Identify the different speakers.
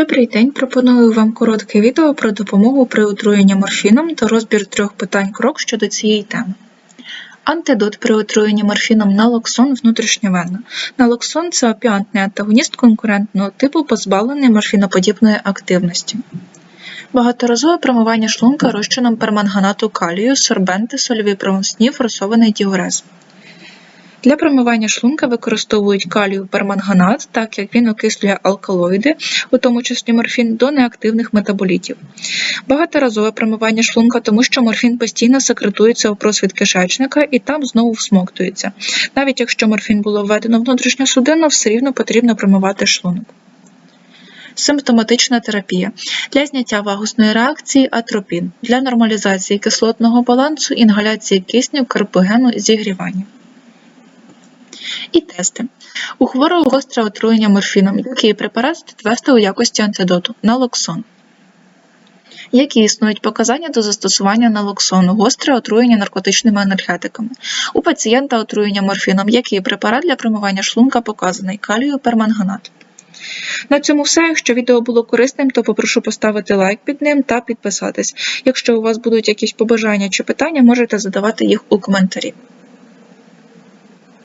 Speaker 1: Добрий день! Пропоную вам коротке відео про допомогу при отруєнні морфіном та розбір трьох питань крок щодо цієї теми. Антидот при отруєнні морфіном налоксон внутрішньовенно. Налоксон – це опіантний антагоніст конкурентного типу, позбавлений морфіноподібної активності. Багаторазове промивання шлунка розчином перманганату калію, сорбенти, сольові промосні, форсований діурез. Для промивання шлунка використовують калію перманганат, так як він окислює алкалоїди, у тому числі морфін, до неактивних метаболітів. Багаторазове промивання шлунка, тому що морфін постійно секретується у просвіт кишечника і там знову всмоктується. Навіть якщо морфін було введено внутрішньосудинно, все рівно потрібно промивати шлунок. Симптоматична терапія для зняття вагусної реакції атропін, для нормалізації кислотного балансу, інгаляції кисню, карпогену, зігрівання. І тести. У хворого гостре отруєння морфіном, який препарат підвести у якості антидоту налоксон. Які існують показання до застосування налоксону, гостре отруєння наркотичними енергетиками. У пацієнта отруєння морфіном, який препарат для промивання шлунка показаний калію перманганат. На цьому все. Якщо відео було корисним, то попрошу поставити лайк під ним та підписатись. Якщо у вас будуть якісь побажання чи питання, можете задавати їх у коментарі.